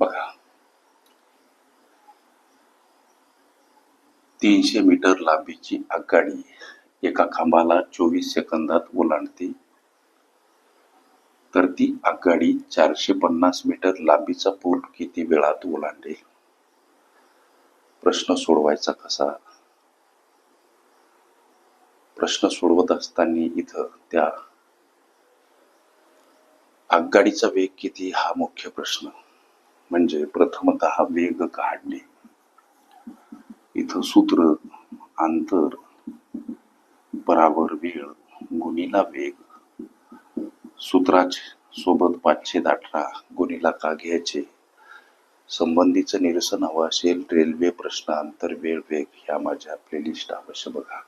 बघा. तीनशे मीटर लांबीची आगगाडी एका खांबाला चोवीस सेकंदात ओलांडते. तर ती आगगाडी चारशे पन्नास मीटर लांबीचा पूल किती वेळात ओलांडेल? प्रश्न सोडवायचा कसा? प्रश्न सोडवत असताना इथं त्या आगगाडीचा वेग किती हा मुख्य प्रश्न. म्हणजे प्रथमतः वेग काढणे. इथं सूत्र अंतर बराबर वेळ गुणीला वेग सूत्राचे सोबत पाचशे अठरा गुणीला का घ्यायचे संबंधीचं निरसन हवं असेल रेल्वे प्रश्न अंतर वेळ वेग ह्या माझ्या प्लेलिस्ट अवश्य बघा.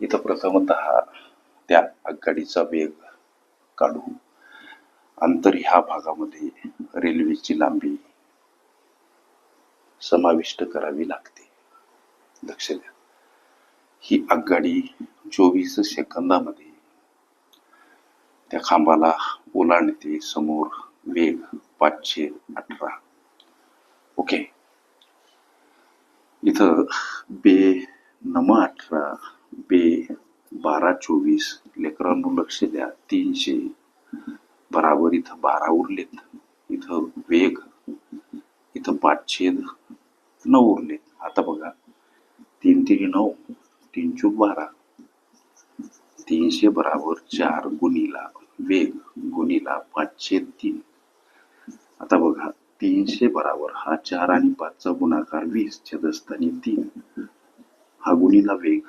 इथं प्रथमतः त्या आगगाडीचा वेग काढू अंतर ह्या भागामध्ये रेल्वेची लांबी समाविष्ट करावी लागते. लक्ष द्या. ही आगगाडी चोवीस सेकंदामध्ये त्या खांबाला ओलांडते समोर वेग पाचशे अठरा. ओके. इथं बे नम अठरा बे बारा चोवीस लेकरांनो लक्ष द्या तीनशे बराबर इथं बारा उरलेत. इथं वेग इथं पाचशे नऊ उरलेत. आता बघा तीन तीन नऊ तीन चूक बारा. तीनशे बराबर चार गुणीला वेग गुणीला पाचशे तीन. आता बघा तीनशे बराबर हा चार आणि पाचचा गुणाकार वीस छेदस्थानी तीन. हा गुणीला वेग.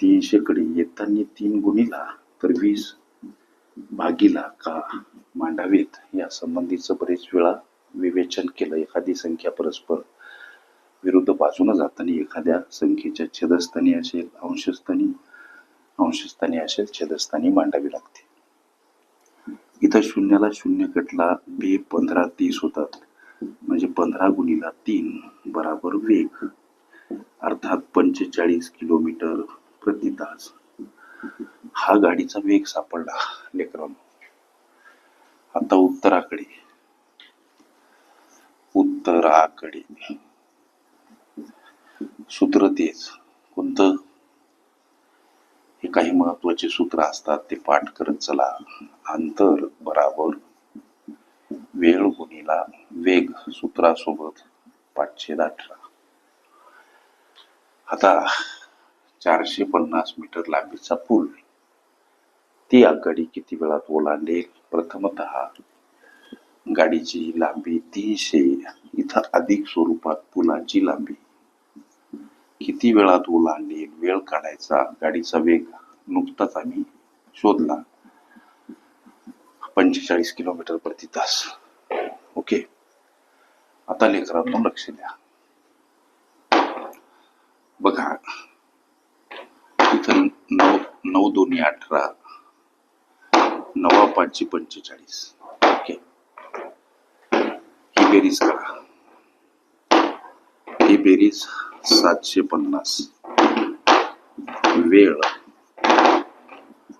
तीनशे कडे येताना तीन गुणीला तर वीस. भागीला का मांडावेत? या संबंधीचं बरेच वेळा विवेचन केलं. एखादी संख्या परस्पर विरुद्ध बाजूने जाताना एखाद्या संख्येच्या छेदस्थानी असेल अंशस्थानी अंशस्थानी असेल छेदस्थानी मांडावी लागते. इथं शून्याला शून्य कटला बे पंधरा तीस होतात. म्हणजे पंधरा गुणीला तीन बराबर वेग. अर्थात पंचेचाळीस किलोमीटर प्रति तास हा गाडीचा वेग सापडला लेकरांनो. आता उत्तराकडे. उत्तराकडे. सूत्र तेच. कोणतं? हे काही महत्त्वाचे सूत्र असतात ते पाठ करत चला. अंतर बराबर. वेळ गुणीला वेग सूत्रासोबत पाचशे अठरा. आता चारशे पन्नास मीटर लांबीचा पूल. ती आगगाडी किती वेळात ओलांडेल? प्रथमत गाडीची लांबी तीनशे इथं अधिक स्वरूपात पुलाची लांबी. किती वेळात ओलांडेल? वेळ काढायचा गाडीचा वेग नुकताच आम्ही शोधला. पंचेचाळीस किलोमीटर प्रति तास. ओके. आता लेकरातून लक्ष द्या. बघा इथं नऊ नऊ दोन्ही अठरा पाचशे पंचेचाळीस. ओके. ही बेरीज करा. ही बेरीज सातशे पन्नास. वेळ.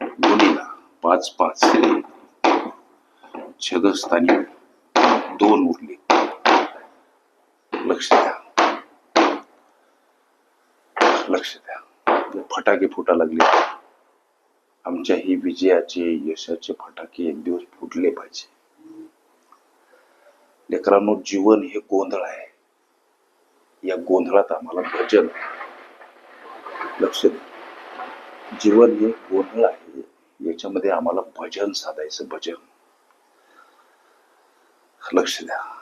गुणिला पाच पाच छदस्थानी दोन उरले. लक्ष द्या. लक्ष द्या. फटाके फुटा लागले. आमच्या ही विजयाचे यशाचे फटाके एक दिवस फुटले पाहिजे. लेकरांनो जीवन हे गोंधळ आहे. या गोंधळात आम्हाला भजन लक्ष जीवन हे गोंधळ आहे. याच्यामध्ये आम्हाला भजन साधायचं भजन. लक्ष द्या.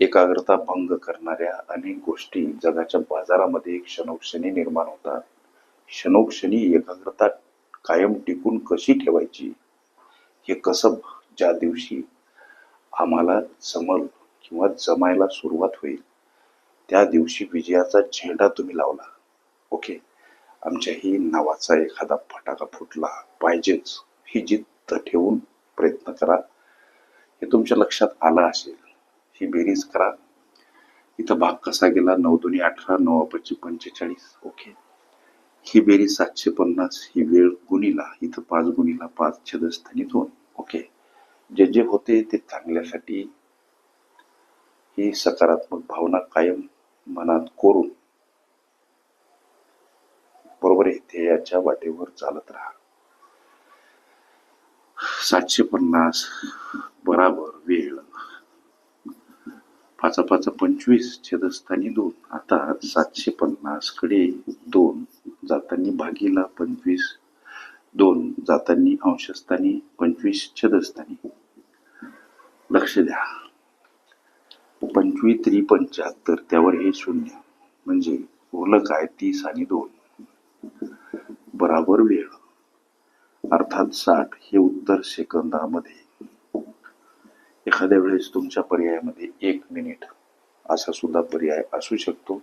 एकाग्रता भंग करणाऱ्या अनेक गोष्टी जगाच्या बाजारामध्ये क्षणोक्षणी निर्माण होतात. क्षणोक्षणी एकाग्रता कायम टिकून कशी ठेवायची? हे कसं ज्या दिवशी आम्हाला जमल किंवा जमायला सुरुवात होईल त्या दिवशी विजयाचा झेंडा तुम्ही लावला. ओके? आमच्याही नावाचा एखादा फटाका फुटला पाहिजेच ही जिद्द ठेवून प्रयत्न करा. हे तुमच्या लक्षात आलं असेल ही बेरीज करा. इथं भाग कसा गेला? नऊ दोन्ही अठरा नऊ पच्ची पंचेचाळीस. ओके? ही बेरीज सातशे पन्नास ही वेळ गुणीला इथं पाच गुणीला पाच छेदस्थानी दोन. ओके. जे जे होते ते चांगल्यासाठी ही सकारात्मक भावना कायम मनात कोरून बरोबर आहे ध्येयाच्या वाटेवर चालत राहा. सातशे पन्नास बराबर वेळ. पाच पाच पंचवीस छेदस्थानी दोन. आता सातशे पन्नासकडे दोन. जातानी भागीला पंचवीस दोन जातानी अंशस्थानी पंचवीस छदस्थानी. लक्ष द्या. पंचवीस त्रि पंच्याहत्तर त्यावर हे शून्य. म्हणजे उरलं काय तीस आणि दोन. बराबर वेळ. अर्थात साठ हे उत्तर सेकंदामध्ये. एखाद्या वेळेस तुमच्या पर्यायामध्ये एक मिनिट असा सुद्धा पर्याय असू शकतो.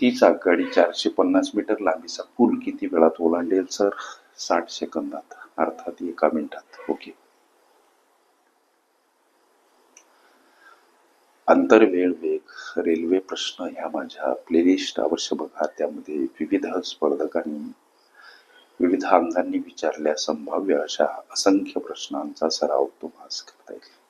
तीच आगगाडी चारशे पन्नास मीटर लांबीचा पूल किती वेळात ओलांडेल सर? साठ सेकंदात अर्थात एका मिनिटात. ओके. आंतरवेळ वेग रेल्वे प्रश्न ह्या माझ्या प्लेलिस्ट अवश्य बघा. त्यामध्ये विविध स्पर्धकांनी विविध अंगांनी विचारल्या संभाव्य अशा असंख्य प्रश्नांचा सराव तुम्हाला करता येईल.